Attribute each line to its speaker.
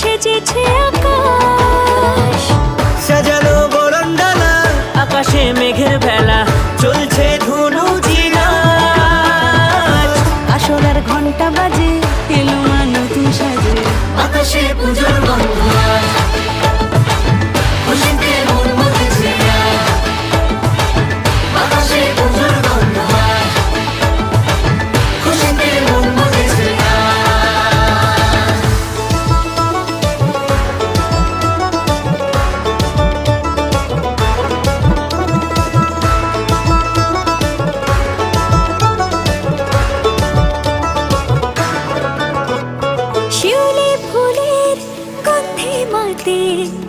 Speaker 1: সেজেছে আকাশ। সাজানো বরণ ডালা আকাশে মেঘের ভেলা চলছে ধুনু
Speaker 2: আসলার ঘণ্টা বাজে এলো নতুন সাজে
Speaker 1: আকাশে পুজোর গন্ধ ti